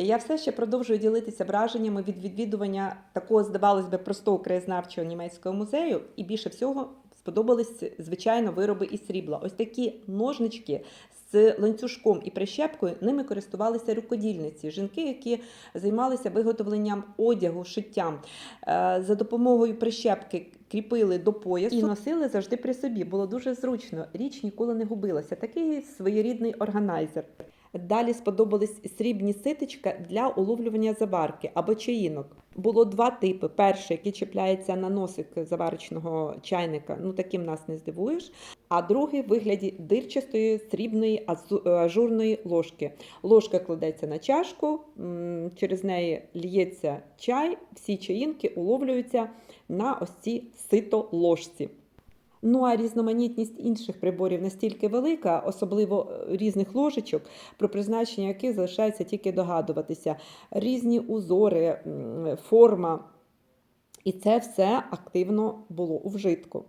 Я все ще продовжую ділитися враженнями від відвідування такого, здавалось би, простого краєзнавчого німецького музею, і більше всього сподобались, звичайно, вироби із срібла. Ось такі ножнички з ланцюжком і прищепкою ними користувалися рукодільниці, жінки, які займалися виготовленням одягу, шиттям. Е, За допомогою прищепки кріпили до поясу і носили завжди при собі. Було дуже зручно. Річ ніколи не губилася. Такий своєрідний органайзер. Далі сподобались срібні ситечка для уловлювання заварки або чаїнок. Було два типи: перший, який чіпляється на носик заварочного чайника, ну таким нас не здивуєш. А другий в вигляді дирчастої срібної е, ажурної ложки. Ложка кладеться на чашку, через неї лється чай, всі чаїнки уловлюються на ось цій сито ложці. Ну а різноманітність інших приборів настільки велика, особливо е, різних ложечок, про призначення яких залишається тільки догадуватися. Різні узори, форма. І це все активно було у вжитку.